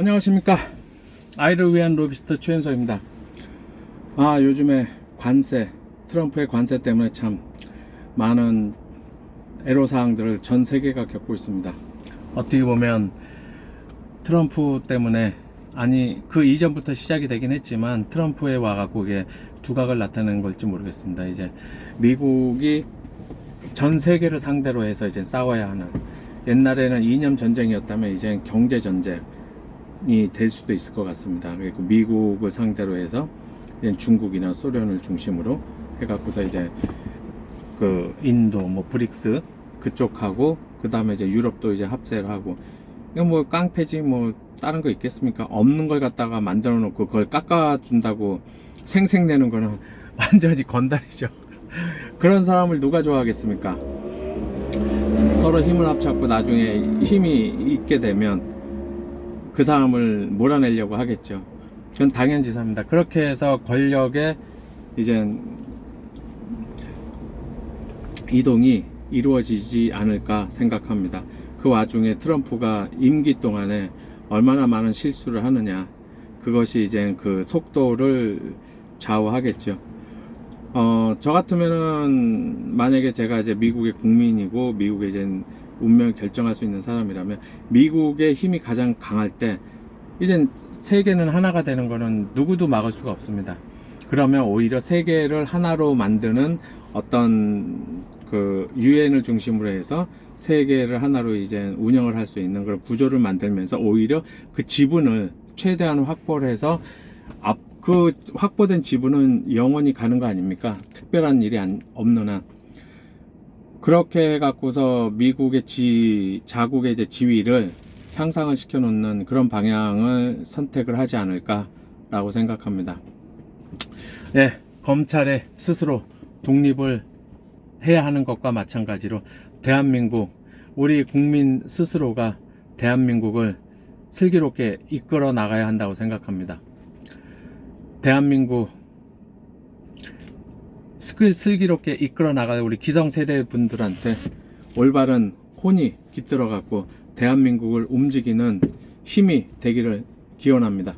안녕하십니까. 아이를 위한 로비스트 최현석입니다. 아 요즘에 관세 트럼프의 관세 때문에 참 많은 애로사항들을 전 세계가 겪고 있습니다. 어떻게 보면 트럼프 때문에 아니 그 이전부터 시작이 되긴 했지만 트럼프에 와갖고 이게 두각을 나타내는 걸지 모르겠습니다. 이제 미국이 전 세계를 상대로 해서 이제 싸워야 하는 옛날에는 이념 전쟁이었다면 이제 경제 전쟁이 될 수도 있을 것 같습니다. 그리고 미국을 상대로 해서 중국이나 소련을 중심으로 해갖고서 이제 그 인도 뭐 브릭스 그쪽하고 그 다음에 이제 유럽도 이제 합세를 하고 이거 뭐 깡패지 뭐 다른 거 있겠습니까? 없는 걸 갖다가 만들어 놓고 그걸 깎아준다고 생색내는 거는 완전히 건달이죠. 그런 사람을 누가 좋아하겠습니까? 서로 힘을 합쳤고 나중에 힘이 있게 되면 그 사람을 몰아내려고 하겠죠. 그건 당연지사입니다. 그렇게 해서 권력의 이제 이동이 이루어지지 않을까 생각합니다. 그 와중에 트럼프가 임기 동안에 얼마나 많은 실수를 하느냐 그것이 이제 그 속도를 좌우하겠죠. 어, 저 같으면은 만약에 제가 이제 미국의 국민이고 미국의 이제 운명을 결정할 수 있는 사람이라면 미국의 힘이 가장 강할 때 이젠 세계는 하나가 되는 거는 누구도 막을 수가 없습니다. 그러면 오히려 세계를 하나로 만드는 어떤 그 유엔을 중심으로 해서 세계를 하나로 이제 운영을 할 수 있는 그런 구조를 만들면서 오히려 그 지분을 최대한 확보를 해서 앞 그 확보된 지분은 영원히 가는 거 아닙니까? 특별한 일이 안, 없는 한. 그렇게 해갖고서 미국의 지, 자국의 이제 지위를 향상을 시켜놓는 그런 방향을 선택을 하지 않을까라고 생각합니다. 예, 검찰에 스스로 독립을 해야 하는 것과 마찬가지로 대한민국, 우리 국민 스스로가 대한민국을 슬기롭게 이끌어 나가야 한다고 생각합니다. 대한민국 슬- 슬기롭게 이끌어 나갈 우리 기성세대 분들한테 올바른 혼이 깃들어 갖고 대한민국을 움직이는 힘이 되기를 기원합니다.